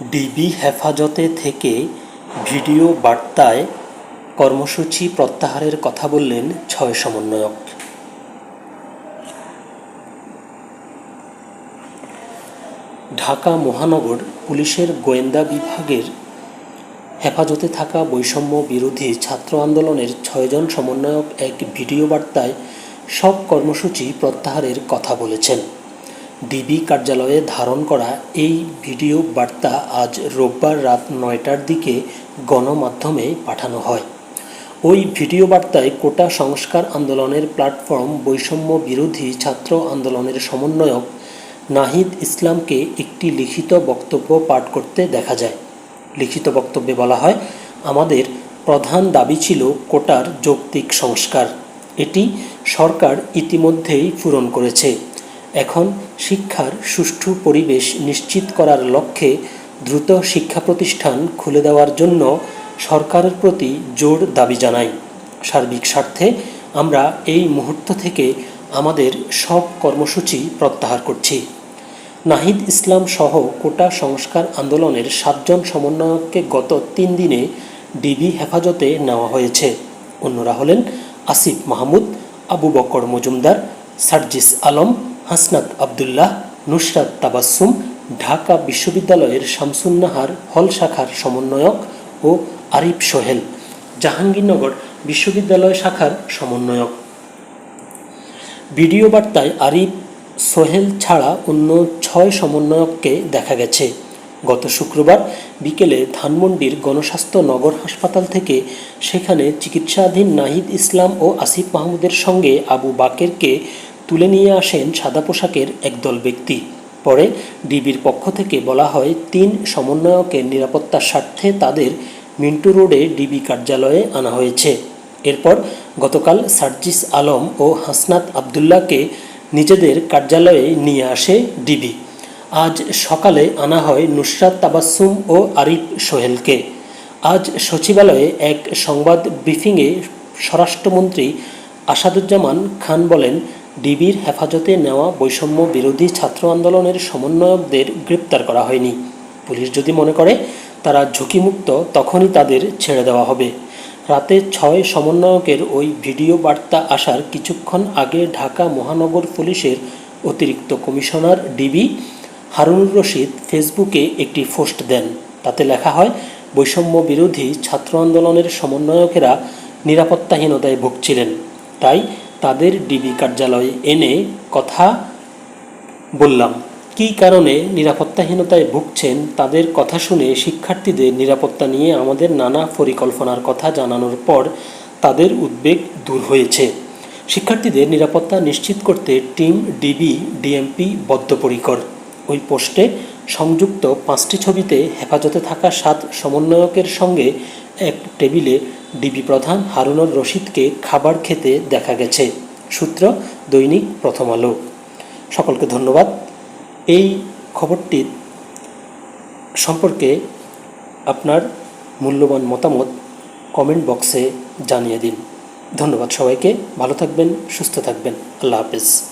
DB হেফাজতে থেকে video বার্তায় কর্মসূচি প্রত্যাহারের কথা বললেন ছয় সমন্বয়ক। ঢাকা মহানগর পুলিশের গোয়েন্দা বিভাগের হেফাজতে থাকা বৈষম্য বিরোধী ছাত্র আন্দোলনের ছয়জন সমন্বয়ক এক ভিডিও বার্তায় সব কর্মসূচি প্রত্যাহারের কথা বলেছেন। ডিবি কার্যালয়ে ধারণ করা এই ভিডিও বার্তা আজ রোববার রাত নয়টার দিকে গণমাধ্যমে পাঠানো হয়। ওই ভিডিও বার্তায় কোটা সংস্কার আন্দোলনের প্ল্যাটফর্ম বৈষম্য বিরোধী ছাত্র আন্দোলনের সমন্বয়ক নাহিদ ইসলামকে একটি লিখিত বক্তব্য পাঠ করতে দেখা যায়। লিখিত বক্তব্যে বলা হয়, আমাদের প্রধান দাবি ছিল কোটার যৌক্তিক সংস্কার। এটি সরকার ইতিমধ্যেই পূরণ করেছে। এখন শিক্ষার সুষ্ঠু পরিবেশ নিশ্চিত করার লক্ষ্যে দ্রুত শিক্ষা প্রতিষ্ঠান খুলে দেওয়ার জন্য সরকারের প্রতি জোর দাবি জানাই। সার্বিক স্বার্থে আমরা এই মুহূর্ত থেকে আমাদের সব কর্মসূচি প্রত্যাহার করছি। নাহিদ ইসলাম সহ কোটা সংস্কার আন্দোলনের সাতজন সমন্বয়ককে গত তিন দিনে ডিবি হেফাজতে নেওয়া হয়েছে। অন্যরা হলেন আসিফ মাহমুদ, আবু বকর মজুমদার, সার্জিস আলম হাসনাত আবদুল্লাহ নুসরাত তাবাসুম ঢাকা বিশ্ববিদ্যালয়ের শামসুন্নাহার হল শাখার সমন্বয়ক ও আরিফ সোহেল, জাহাঙ্গীরনগর বিশ্ববিদ্যালয় শাখার সমন্বয়ক। ভিডিও বার্তায় আরিফ সোহেল ছাড়া অন্য ছয় সমন্বয়ককে দেখা গেছে। গত শুক্রবার বিকেলে ধানমন্ডির গণস্বাস্থ্য নগর হাসপাতাল থেকে সেখানে চিকিৎসাধীন নাহিদ ইসলাম ও আসিফ মাহমুদের সঙ্গে আবু বাকেরকে তুলে নিয়ে আসেন সাদা পোশাকের একদল ব্যক্তি। পরে ডিবির পক্ষ থেকে বলা হয়, তিন সমন্বয়কের নিরাপত্তার স্বার্থে তাদের মিন্টু রোডে ডিবি কার্যালয়ে আনা হয়েছে। এরপর গতকাল সার্জিস আলম ও হাসনাত আবদুল্লাহকে নিজেদের কার্যালয়ে নিয়ে আসে ডিবি। আজ সকালে আনা হয় নুসরাত তাবাসুম ও আরিফ সোহেলকে। আজ সচিবালয়ে এক সংবাদ ব্রিফিংয়ে স্বরাষ্ট্রমন্ত্রী আসাদুজ্জামান খান বলেন ডিবির হেফাজতে নেওয়া বৈষম্য বিরোধী ছাত্র আন্দোলনের সমন্বয়কদের গ্রেপ্তার করা হয়নি। পুলিশ যদি মনে করে, তারা ঝুঁকিমুক্ত, তখনই তাদের ছেড়ে দেওয়া হবে। রাতে ছয় সমন্বয়কের ওই ভিডিও বার্তা আসার কিছুক্ষণ আগে ঢাকা মহানগর পুলিশের অতিরিক্ত কমিশনার ডিবি হারুনুর রশিদ ফেসবুকে একটি পোস্ট দেন। তাতে লেখা হয় বৈষম্য বিরোধী ছাত্র আন্দোলনের সমন্বয়কেরা নিরাপত্তাহীনতায় ভুগছিলেন। তাই তাদের ডিবি কার্যালয়ে এনে কথা বললাম। কী কারণে নিরাপত্তাহীনতায় ভুগছেন তাদের কথা শুনে শিক্ষার্থীদের নিরাপত্তা নিয়ে আমাদের নানা পরিকল্পনার কথা জানানোর পর তাদের উদ্বেগ দূর হয়েছে। শিক্ষার্থীদের নিরাপত্তা নিশ্চিত করতে টিম ডিবি ডিএমপি বদ্ধপরিকর। ওই পোস্টে সংযুক্ত পাঁচটি ছবিতে হেফাজতে থাকা সাত সমন্বয়কের সঙ্গে এক টেবিলে ডিবি প্রধান হারুনুর রশিদকে খাবার খেতে দেখা গেছে। সূত্র দৈনিক প্রথম আলো। সকলকে ধন্যবাদ। এই খবরটির সম্পর্কে আপনার মূল্যবান মতামত কমেন্ট বক্সে জানিয়ে দিন। ধন্যবাদ সবাইকে। ভালো থাকবেন, সুস্থ থাকবেন। আল্লাহ হাফেজ।